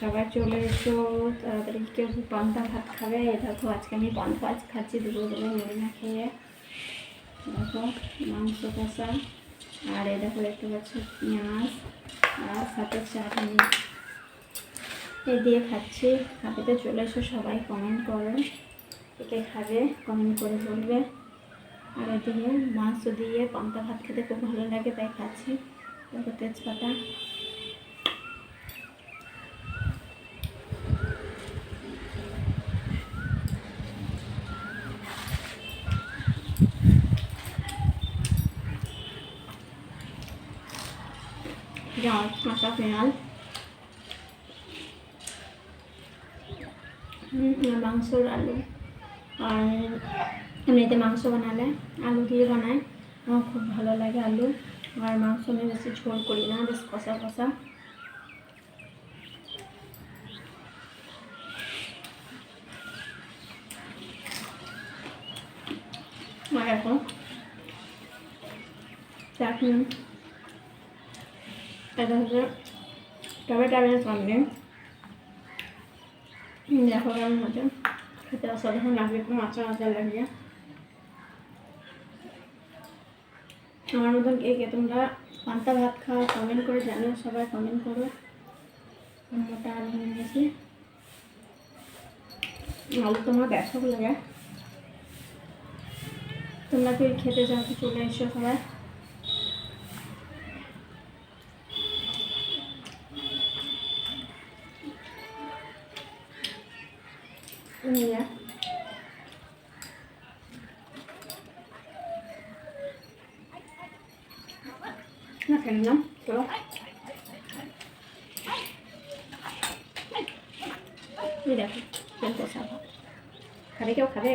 সবাই চলে এসো, তাড়াতাড়ি কেউ পান্তা ভাত খাবে? দেখো, আজকে আমি পান্তা ভাত খাচ্ছি দুপুরবেলা মেরে না খেয়ে। দেখো, মাংস কষা। আর এই দেখো, দেখতে পাচ্ছ পেঁয়াজ আর সাথে চাটনি। এই দিয়ে খাচ্ছি। খাতে চলে এসো, সবাই কমেন্ট করো। কে খাবে কমেন্ট করে বলবে। আর এদিকে মাংস দিয়ে পান্তা ভাত খেতে খুব ভালো লাগে, তাই খাচ্ছি। তেজপাতা। পেঁয়াজ কাঁচা পেঁয়াজ মাংসর আলু। আর এমনিতে মাংস বানালে আলু দিয়ে বানাই আমার খুব ভালো লাগে আলু। আর মাংস আমি বেশি ঝোল করি না বেশ কষা কষা। আর এখন? চাটনি। এটা হচ্ছে টমেটোর সামনে দেখো কেমন হচ্ছে খেতে অসাধারণ লাগবে, একটু মাছা মাছা লাগবে। আমার মতন কে তোমরা পান্তা ভাত খাও কমেন্ট করে জানিও, সবাই কমেন্ট করো। মোটা আলু নিয়েছি। আলু তোমার ব্যবসা লাগে। তোমরা কি খেতে চাও চলে এসো সবাই। নিয়ে না কেন না চলো দেখো ভাত খাবে কেউ খাবে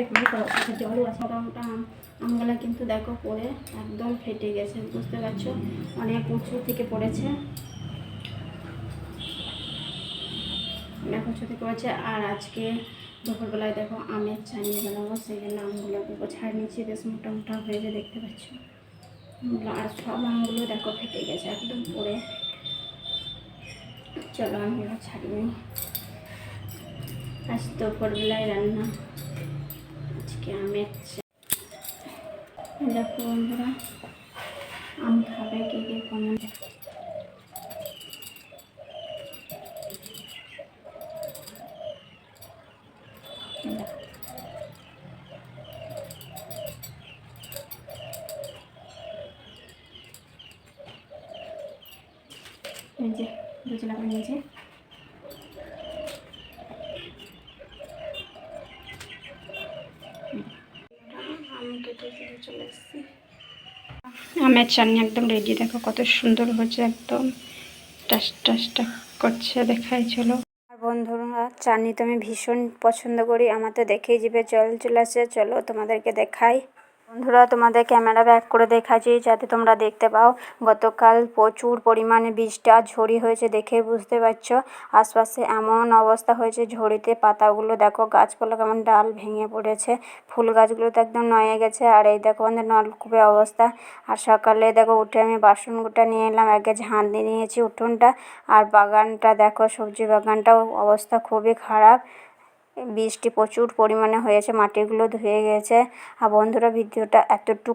আচ্ছা জলও আছে মোটামোটা আমগুলো কিন্তু দেখো পড়ে একদম ফেটে গেছে বুঝতে পারছ অনেক উঁচু থেকে পড়েছে উঁচু থেকে পড়েছে আর আজকে দুপুরবেলায় দেখো আমের চানিয়ে বানাবো সেই জন্য আমগুলোকে ছাড় নিচ্ছি বেশ মোটা মোটা হয়েছে দেখতে পাচ্ছ। আর সব আমগুলো দেখো ফেটে গেছে, একদম পড়ে। চলো আমগুলো ছাড়িয়ে নিই আজ দুপুরবেলায় রান্না, আজকে আমের চা। দেখো বন্ধুরা আম খাবে কে কে কমেন্ট আমের চাটনি একদম রেডি দেখো কত সুন্দর হচ্ছে একদম। টাস টাস করছে দেখাই চলো। বন্ধুরা চাটনি তো আমি ভীষণ পছন্দ করি। আমার তো দেখেই জিভে জল চলে আসে। চলো তোমাদেরকে দেখাই। বন্ধুরা, তোমাদের ক্যামেরা ব্যাক করে দেখাচ্ছি যাতে তোমরা দেখতে পাও। গতকাল প্রচুর পরিমাণে আর ঝড়ি হয়েছে দেখে বুঝতে পারছ। আশপাশে এমন অবস্থা হয়েছে, ঝড়িতে পাতাগুলো দেখো গাছপালা কেমন ডাল ভেঙে পড়েছে, ফুল গাছগুলো তো একদম নয়ে গেছে। আর এই দেখো আমাদের নলকূপে অবস্থা। আর সকালে দেখো উঠে আমি বাসনগুটা নিয়ে এলাম, আগে ঝাঁট দিয়ে নিয়েছি উঠোনটা। আর বাগানটা দেখো, সবজি বাগানটাও অবস্থা খুবই খারাপ। বৃষ্টি প্রচুর পরিমাণে হয়েছে মাটিগুলো ধুয়ে গেছে। আর বন্ধুরা ভিডিওটা এতটুকু